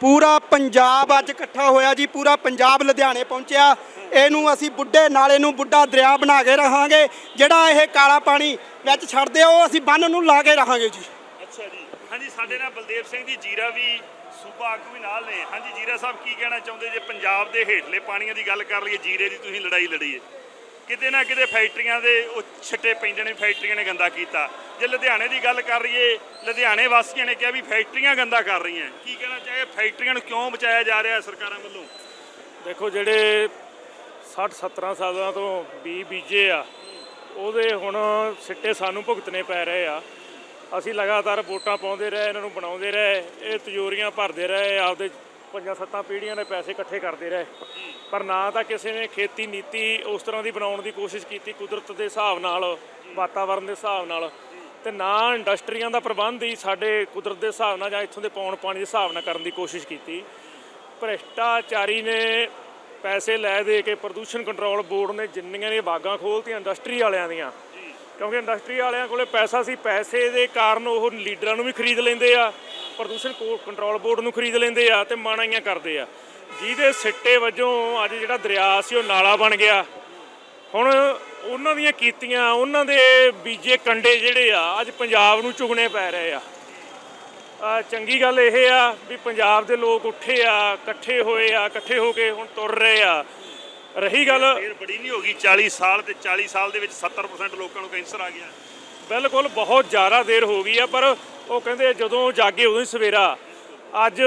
ਪੂਰਾ ਪੰਜਾਬ ਅੱਜ ਇਕੱਠਾ ਹੋਇਆ ਜੀ ਪੂਰਾ ਪੰਜਾਬ ਲੁਧਿਆਣੇ ਪਹੁੰਚਿਆ। ਇਹਨੂੰ ਅਸੀਂ ਬੁੱਢੇ ਨਾਲੇ ਨੂੰ ਬੁੱਢਾ ਦਰਿਆ ਬਣਾ ਕੇ ਰਹਾਂਗੇ ਜਿਹੜਾ ਇਹ ਕਾਲਾ ਪਾਣੀ ਵਿੱਚ ਛੱਡਦੇ ਆ, ਉਹ ਅਸੀਂ ਬੰਨ ਨੂੰ ਲਾ ਕੇ ਰਹਾਂਗੇ ਜੀ। ਅੱਛਾ ਜੀ। ਹਾਂਜੀ ਸਾਡੇ ਨਾਲ ਬਲਦੇਵ ਸਿੰਘ ਜੀ ਜੀਰਾ ਵੀ ਸੂਬਾ ਆਗੂ ਵੀ ਨਾਲ ਨੇ। ਹਾਂਜੀ ਜੀਰਾ ਸਾਹਿਬ ਕੀ ਕਹਿਣਾ ਚਾਹੁੰਦੇ ਜੇ ਪੰਜਾਬ ਦੇ ਹੇਠਲੇ ਪਾਣੀਆਂ ਦੀ ਗੱਲ ਕਰ ਲਈਏ ਜੀਰੇ ਦੀ ਤੁਸੀਂ ਲੜਾਈ ਲੜੀ ਹੈ ਕਿਤੇ ਨਾ ਕਿਤੇ ਫੈਕਟਰੀਆਂ ਦੇ ਉਹ ਛਿੱਟੇ ਪੈਂਦੇ ਨੇ, ਫੈਕਟਰੀਆਂ ਨੇ ਗੰਦਾ ਕੀਤਾ। ਜੇ ਲੁਧਿਆਣੇ ਦੀ ਗੱਲ ਕਰ ਲਈਏ, ਲੁਧਿਆਣੇ ਵਾਸੀਆਂ ਨੇ ਕਿਹਾ ਵੀ ਫੈਕਟਰੀਆਂ ਗੰਦਾ ਕਰ ਰਹੀਆਂ। ਕੀ ਕਹਿਣਾ ਚਾਹੇ ਫੈਕਟਰੀਆਂ ਨੂੰ ਕਿਉਂ ਬਚਾਇਆ ਜਾ ਰਿਹਾ ਸਰਕਾਰਾਂ ਵੱਲੋਂ? ਦੇਖੋ, ਜਿਹੜੇ 60 17 ਸਾਲਾਂ ਤੋਂ ਬੀ ਬੀਜੇ ਆ, ਉਹਦੇ ਹੁਣ ਸਿੱਟੇ ਸਾਨੂੰ ਭੁਗਤਣੇ ਪੈ ਰਹੇ ਆ। ਅਸੀਂ ਲਗਾਤਾਰ ਵੋਟਾਂ ਪਾਉਂਦੇ ਰਹੇ, ਇਹਨਾਂ ਨੂੰ ਬਣਾਉਂਦੇ ਰਹੇ, ਇਹ ਤਿਜੋਰੀਆਂ ਭਰਦੇ ਰਹੇ, ਆਪਦੇ ਪੰਜਾਂ ਸੱਤਾਂ ਪੀੜ੍ਹੀਆਂ ਨੇ ਪੈਸੇ ਇਕੱਠੇ ਕਰਦੇ ਰਹੇ। ਪਰ ਨਾ ਤਾਂ ਕਿਸੇ ਨੇ ਖੇਤੀ ਨੀਤੀ ਉਸ ਤਰ੍ਹਾਂ ਦੀ ਬਣਾਉਣ ਦੀ ਕੋਸ਼ਿਸ਼ ਕੀਤੀ ਕੁਦਰਤ ਦੇ ਹਿਸਾਬ ਨਾਲ ਵਾਤਾਵਰਣ ਦੇ ਹਿਸਾਬ ਨਾਲ। ਤੇ ਨਾ ਇੰਡਸਟਰੀਆਂ ਦਾ ਪ੍ਰਬੰਧ ਹੀ ਸਾਡੇ ਕੁਦਰਤ ਦੇ ਹਿਸਾਬ ਨਾਲ ਜਾਂ ਇੱਥੋਂ ਦੇ ਪੌਣ ਪਾਣੀ ਦੇ ਹਿਸਾਬ ਨਾਲ ਕਰਨ ਦੀ ਕੋਸ਼ਿਸ਼ ਕੀਤੀ। ਭ੍ਰਿਸ਼ਟਾਚਾਰੀ ਨੇ ਪੈਸੇ ਲੈ ਦੇ ਕੇ ਪ੍ਰਦੂਸ਼ਣ ਕੰਟਰੋਲ ਬੋਰਡ ਨੇ ਜਿੰਨੀਆਂ ਨੇ ਬਾਗਾਂ ਖੋਲਤੀਆਂ ਇੰਡਸਟਰੀ ਵਾਲਿਆਂ ਦੀਆਂ। ਕਿਉਂਕਿ ਇੰਡਸਟਰੀ ਵਾਲਿਆਂ ਕੋਲੇ ਪੈਸਾ ਸੀ, ਪੈਸੇ ਦੇ ਕਾਰਨ ਉਹ ਲੀਡਰਾਂ ਨੂੰ ਵੀ ਖਰੀਦ ਲੈਂਦੇ ਆ। ਪ੍ਰਦੂਸ਼ਣ ਕੋ- ਕੰਟਰੋਲ ਬੋਰਡ ਨੂੰ ਖਰੀਦ ਲੈਂਦੇ ਆ ਤੇ ਮਾਣਾਈਆਂ ਕਰਦੇ ਆ। ਜਿਹਦੇ ਸਿੱਟੇ ਵਜੋਂ ਅੱਜ ਜਿਹੜਾ ਦਰਿਆ ਸੀ ਉਹ ਨਾਲਾ ਬਣ ਗਿਆ। ਹੁਣ ਉਹਨਾਂ ਦੀਆਂ ਕੀਤੀਆਂ ਉਹਨਾਂ ਦੇ ਬੀਜੇ ਕੰਡੇ ਜਿਹੜੇ ਆ ਅੱਜ ਪੰਜਾਬ ਨੂੰ ਚੁਗਣੇ ਪੈ ਰਹੇ ਆ। ਆ ਚੰਗੀ ਗੱਲ ਇਹ ਆ ਵੀ ਪੰਜਾਬ ਦੇ ਲੋਕ ਉੱਠੇ ਆ ਇਕੱਠੇ ਹੋਏ ਆ ਇਕੱਠੇ ਹੋ ਕੇ ਹੁਣ ਤੁਰ ਰਹੇ ਆ। ਰਹੀ ਗੱਲ ਫੇਰ ਬੜੀ ਨਹੀਂ ਹੋ ਗਈ 40 ਸਾਲ ਤੇ 40 ਸਾਲ ਦੇ ਵਿੱਚ 70% ਲੋਕਾਂ ਨੂੰ ਕੈਂਸਰ ਆ ਗਿਆ। ਬਿਲਕੁਲ ਬਹੁਤ ਜ਼ਿਆਦਾ ਦੇਰ ਹੋ ਗਈ ਆ ਪਰ ਉਹ ਕਹਿੰਦੇ ਜਦੋਂ ਜਾਗੇ ਉਦੋਂ ਹੀ ਸਵੇਰਾ। ਅੱਜ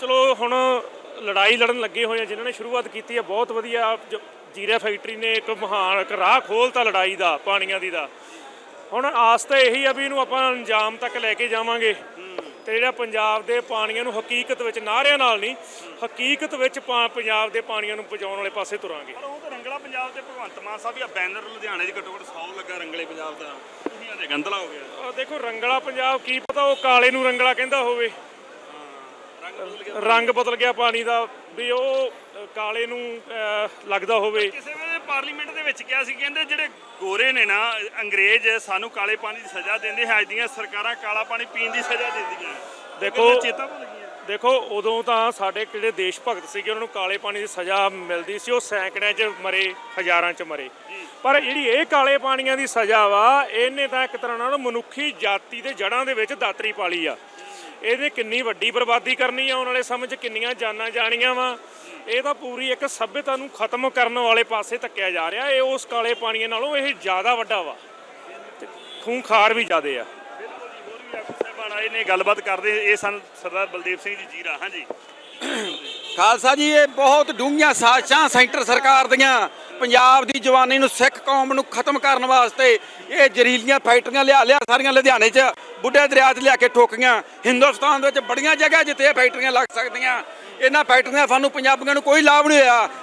ਚਲੋ ਹੁਣ ਲੜਾਈ ਲੜਨ ਲੱਗੇ ਹੋਏ ਆ, ਜਿਨ੍ਹਾਂ ਨੇ ਸ਼ੁਰੂਆਤ ਕੀਤੀ ਹੈ ਬਹੁਤ ਵਧੀਆ। ਜ- ਜੀਰਾ ਫੈਕਟਰੀ ਨੇ ਇੱਕ ਮਹਾਨ, ਇੱਕ ਰਾਹ ਖੋਲਤਾ ਲੜਾਈ ਦਾ, ਪਾਣੀਆਂ ਦੀ ਦਾ। ਹੁਣ ਆਸ ਤਾਂ ਇਹੀ ਆ ਵੀ ਇਹਨੂੰ ਆਪਾਂ ਅੰਜਾਮ ਤੱਕ ਲੈ ਕੇ ਜਾਵਾਂਗੇ। ਤੇ ਜਿਹੜਾ ਪੰਜਾਬ ਦੇ ਪਾਣੀਆਂ ਨੂੰ ਹਕੀਕਤ ਵਿੱਚ ਨਾਰਿਆਂ ਨਾਲ ਨਹੀਂ ਹਕੀਕਤ ਵਿੱਚ ਪੰਜਾਬ ਦੇ ਪਾਣੀਆਂ ਨੂੰ ਪਹੁੰਚਾਉਣ ਵਾਲੇ ਪਾਸੇ ਤੁਰਾਂਗੇ। ਪਰ ਉਹ ਤਾਂ ਰੰਗਲਾ ਪੰਜਾਬ ਤੇ ਭਗਵੰਤ ਮਾਨ ਸਾਹਿਬ ਆ ਬੈਨਰ ਲੁਧਿਆਣੇ ਦੀ ਘੱਟੋ ਘੱਟ 100 ਲੱਗਾ ਰੰਗਲੇ ਪੰਜਾਬ ਦਾ। ਤੁਸੀਂ ਆਦੇ ਗੰਦਲਾ ਹੋ ਗਿਆ। ਦੇਖੋ ਰੰਗਲਾ ਪੰਜਾਬ ਕੀ ਪਤਾ ਉਹ ਕਾਲੇ ਨੂੰ ਰੰਗਲਾ ਕਹਿੰਦਾ ਹੋਵੇ। ਰੰਗ ਬਦਲ ਗਿਆ। ਪਾਣੀ ਦਾ ਵੀ ਉਹ ਕਾਲੇ ਨੂੰ ਲੱਗਦਾ ਹੋਵੇ। ਕਿਸੇ ਵੇਲੇ ਪਾਰਲੀਮੈਂਟ ਦੇ ਵਿੱਚ ਕਿਹਾ ਸੀ ਕਹਿੰਦੇ ਜਿਹੜੇ ਗੋਰੇ ਨੇ ਨਾ ਅੰਗਰੇਜ਼ ਸਾਨੂੰ ਕਾਲੇ ਪਾਣੀ ਦੀ ਸਜ਼ਾ ਦਿੰਦੇ ਹੈ ਅੱਜ ਦੀਆਂ ਸਰਕਾਰਾਂ ਕਾਲਾ ਪਾਣੀ ਪੀਣ ਦੀ ਸਜ਼ਾ ਦਿੰਦੀਆਂ। ਦੇਖੋ- ਕਹਿੰਦੇ ਚੇਤਾ ਭੁੱਲ ਗਈਆਂ। ਦੇਖੋ ਉਦੋਂ ਤਾਂ ਸਾਡੇ ਕਿਹੜੇ ਦੇਸ਼ ਭਗਤ ਸੀਗੇ ਉਹਨਾਂ ਨੂੰ ਕਾਲੇ ਪਾਣੀ ਦੀ ਸਜ਼ਾ ਮਿਲਦੀ ਸੀ ਉਹ ਸੈਂਕੜਿਆਂ 'ਚ ਮਰੇ ਹਜ਼ਾਰਾਂ 'ਚ ਮਰੇ। ਪਰ ਜਿਹੜੀ ਇਹ ਕਾਲੇ ਪਾਣੀਆਂ ਦੀ ਸਜ਼ਾ ਵਾ ਇਹਨੇ ਤਾਂ ਇੱਕ ਤਰ੍ਹਾਂ ਨਾਲ ਮਨੁੱਖੀ ਜਾਤੀ ਦੇ ਜੜ੍ਹਾਂ ਦੇ ਵਿੱਚ ਦਾਤਰੀ ਪਾਲੀ ਆ। ਇਹਦੇ ਕਿੰਨੀ ਵੱਡੀ ਬਰਬਾਦੀ ਕਰਨੀ ਆ ਆਉਣ ਵਾਲੇ ਸਮੇਂ 'ਚ ਕਿੰਨੀਆਂ ਜਾਨਾਂ ਜਾਣੀਆਂ ਵਾ। ਇਹ ਤਾਂ ਪੂਰੀ ਇੱਕ ਸਭਿਅਤਾ ਨੂੰ ਖਤਮ ਕਰਨ ਵਾਲੇ ਪਾਸੇ ਧੱਕਿਆ ਜਾ ਰਿਹਾ। ਇਹ ਉਸ ਕਾਲੇ ਪਾਣੀਆਂ ਨਾਲੋਂ ਇਹ ਜ਼ਿਆਦਾ ਵੱਡਾ ਵਾ। ਤੇ ਖੂੰਖਾਰ ਵੀ ਜ਼ਿਆਦੇ ਆ। ਬਿਲਕੁਲ ਜੀ ਹੋਰ ਵੀ ਆਗੂ ਸਾਹਿਬਾਨ ਆਏ ਨੇ ਗੱਲਬਾਤ ਕਰਦੇ ਇਹ ਸਨ ਸਰਦਾਰ ਬਲਦੇਵ ਸਿੰਘ ਜੀ ਜੀਰਾ। ਹਾਂਜੀ। ਖਾਲਸਾ ਜੀ ਇਹ ਬਹੁਤ ਡੂੰਘੀਆਂ ਸਾਜ਼ਿਸ਼ਾਂ ਸੈਂਟਰ ਸਰਕਾਰ ਦੀਆਂ। ਪੰਜਾਬ ਦੀ ਜਵਾਨੀ ਨੂੰ ਸਿੱਖ ਕੌਮ ਨੂੰ ਖਤਮ ਕਰਨ ਵਾਸਤੇ ਇਹ ਜ਼ਰੀਲੀਆਂ ਫੈਕਟਰੀਆਂ ਲਿਆ ਲਿਆ ਸਾਰੀਆਂ ਲੁਧਿਆਣੇ 'ਚ। ਬੁੱਢੇ ਦਰਿਆ 'ਚ ਲਿਆ ਕੇ ਠੋਕੀਆਂ। ਹਿੰਦੁਸਤਾਨ ਦੇ ਵਿੱਚ ਬੜੀਆਂ ਜਗ੍ਹਾ ਜਿੱਥੇ ਇਹ ਫੈਕਟਰੀਆਂ ਲੱਗ ਸਕਦੀਆਂ। ਇਹਨਾਂ ਫੈਕਟਰੀਆਂ ਸਾਨੂੰ ਪੰਜਾਬੀਆਂ ਨੂੰ ਕੋਈ ਲਾਭ ਨਹੀਂ ਹੋਇਆ।